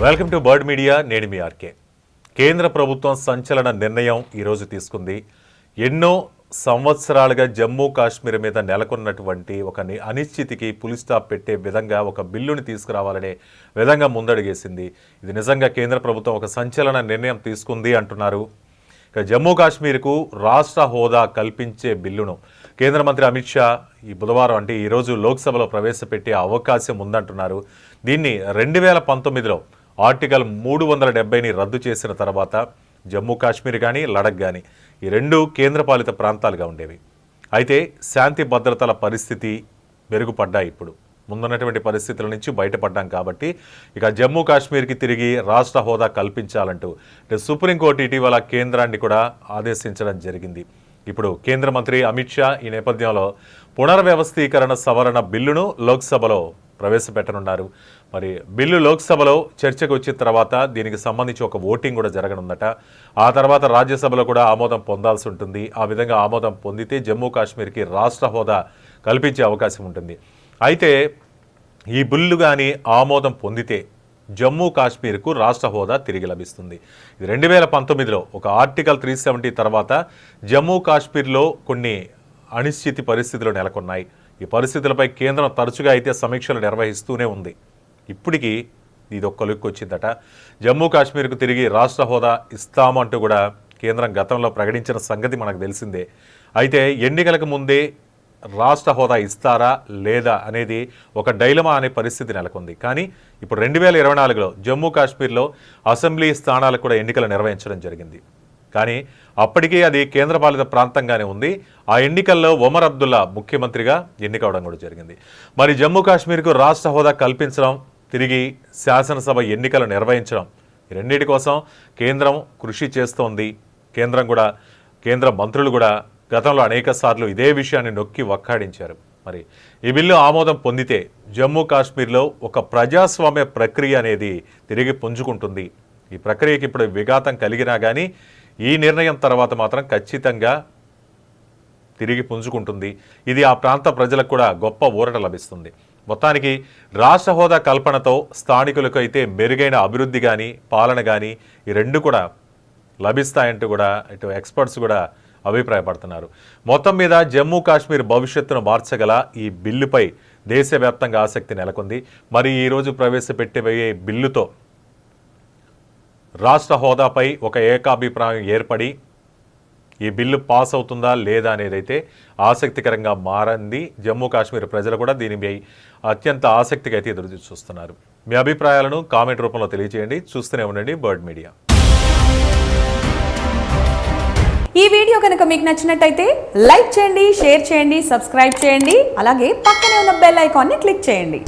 Welcome to bird media నేను మీ RK. కేంద్ర ప్రభుత్వం సంచలన నిర్ణయం ఈరోజు తీసుకుంది. ఎన్నో సంవత్సరాలుగా జమ్మూ కాశ్మీర్ మీద నెలకొన్నటువంటి ఒక అనిశ్చితికి పులి స్టాప్ పెట్టే విధంగా ఒక బిల్లుని తీసుకురావాలనే విధంగా ముందడుగేసింది. ఇది నిజంగా కేంద్ర ప్రభుత్వం ఒక సంచలన నిర్ణయం తీసుకుంది అంటున్నారు. ఇక జమ్మూ కాశ్మీర్కు రాష్ట్ర హోదా కల్పించే బిల్లును కేంద్ర మంత్రి అమిత్ షా ఈ బుధవారం అంటే ఈరోజు లోక్సభలో ప్రవేశపెట్టే అవకాశం ఉందంటున్నారు. దీన్ని రెండు వేల పంతొమ్మిదిలో ఆర్టికల్ మూడు వందల డెబ్బైని రద్దు చేసిన తర్వాత జమ్మూ కాశ్మీర్ కానీ లడక్ కానీ ఈ రెండు కేంద్రపాలిత ప్రాంతాలుగా ఉండేవి. అయితే శాంతి భద్రతల పరిస్థితి మెరుగుపడ్డాయి ఇప్పుడు. ముందున్నటువంటి పరిస్థితుల నుంచి బయటపడ్డాం కాబట్టి ఇక జమ్మూ కాశ్మీర్కి తిరిగి రాష్ట్ర హోదా కల్పించాలంటూ సుప్రీంకోర్టు ఇటీవల కేంద్రాన్ని కూడా ఆదేశించడం జరిగింది. ఇప్పుడు కేంద్ర మంత్రి అమిత్ షా ఈ నేపథ్యంలో పునర్వ్యవస్థీకరణ సవరణ బిల్లును లోక్సభలో ప్రవేశపెట్టనున్నారు. మరి బిల్లు లోక్సభలో చర్చకు వచ్చిన తర్వాత దీనికి సంబంధించి ఒక ఓటింగ్ కూడా జరగనుందట. ఆ తర్వాత రాజ్యసభలో కూడా ఆమోదం పొందాల్సి ఉంటుంది. ఆ విధంగా ఆమోదం పొందితే జమ్మూ కాశ్మీర్కి రాష్ట్ర హోదా కల్పించే అవకాశం ఉంటుంది. అయితే ఈ బిల్లు కానీ ఆమోదం పొందితే జమ్మూ కాశ్మీర్కు రాష్ట్ర హోదా తిరిగి లభిస్తుంది. ఇది రెండు వేల పంతొమ్మిదిలో ఒక ఆర్టికల్ త్రీ సెవెంటీ తర్వాత జమ్మూ కాశ్మీర్లో కొన్ని అనిశ్చితి పరిస్థితులు నెలకొన్నాయి. ఈ పరిస్థితులపై కేంద్రం తరచుగా అయితే సమీక్షలు నిర్వహిస్తూనే ఉంది. ఇప్పటికీ ఇది ఒక్క లుక్ వచ్చిందట. జమ్మూ కాశ్మీర్కు తిరిగి రాష్ట్ర హోదా ఇస్తామంటూ కూడా కేంద్రం గతంలో ప్రకటించిన సంగతి మనకు తెలిసిందే. అయితే ఎన్నికలకు ముందే రాష్ట్ర హోదా ఇస్తారా లేదా అనేది ఒక డైలమా అనే పరిస్థితి నెలకొంది. కానీ ఇప్పుడు రెండు వేల ఇరవై నాలుగులో జమ్మూ కాశ్మీర్లో అసెంబ్లీ స్థానాలకు కూడా ఎన్నికలు నిర్వహించడం జరిగింది. కానీ అప్పటికే అది కేంద్రపాలిత ప్రాంతంగానే ఉంది. ఆ ఎన్నికల్లో ఒమర్ అబ్దుల్లా ముఖ్యమంత్రిగా ఎన్నికవడం కూడా జరిగింది. మరి జమ్మూ కాశ్మీర్కు రాష్ట్ర హోదా కల్పించడం తిరిగి శాసనసభ ఎన్నికలు నిర్వహించడం రెండింటి కోసం కేంద్రం కృషి చేస్తోంది. కేంద్రం కూడా కేంద్ర మంత్రులు కూడా గతంలో అనేక సార్లు ఇదే విషయాన్ని నొక్కి వక్కాడించారు. మరి ఈ బిల్లు ఆమోదం పొందితే జమ్మూ కాశ్మీర్లో ఒక ప్రజాస్వామ్య ప్రక్రియ అనేది తిరిగి పుంజుకుంటుంది. ఈ ప్రక్రియకి ఇప్పుడు విఘాతం కలిగినా కానీ ఈ నిర్ణయం తర్వాత మాత్రం ఖచ్చితంగా తిరిగి పుంజుకుంటుంది. ఇది ఆ ప్రాంత ప్రజలకు కూడా గొప్ప ఊరట లభిస్తుంది. మొత్తానికి రాష్ట్ర హోదా కల్పనతో స్థానికులకు అయితే మెరుగైన అభివృద్ధి కానీ పాలన కానీ ఈ రెండు కూడా లభిస్తాయంటూ కూడా ఇటు ఎక్స్పర్ట్స్ కూడా అభిప్రాయపడుతున్నారు. మొత్తం మీద జమ్మూ కాశ్మీర్ భవిష్యత్తును మార్చగల ఈ బిల్లుపై దేశవ్యాప్తంగా ఆసక్తి నెలకొంది. మరి ఈరోజు ప్రవేశపెట్టబోయే బిల్లుతో రాష్ట్ర హోదాపై ఒక ఏకాభిప్రాయం ఏర్పడి ఈ బిల్లు పాస్ అవుతుందా లేదా అనేది అయితే ఆసక్తికరంగా మారింది. జమ్మూ కాశ్మీర్ ప్రజలు కూడా దీనిపై అత్యంత ఆసక్తిగా అయితే ఎదురు చూస్తున్నారు మీ అభిప్రాయాలను కామెంట్ రూపంలో తెలియజేయండి చూస్తూనే ఉండండి బర్డ్ మీడియా. ఈ వీడియో కనుక మీకు నచ్చినట్టయితే లైక్ చేయండి షేర్ చేయండి సబ్స్క్రైబ్ చేయండి. అలాగే పక్కనే ఉన్న బెల్ ఐకాన్ని క్లిక్ చేయండి.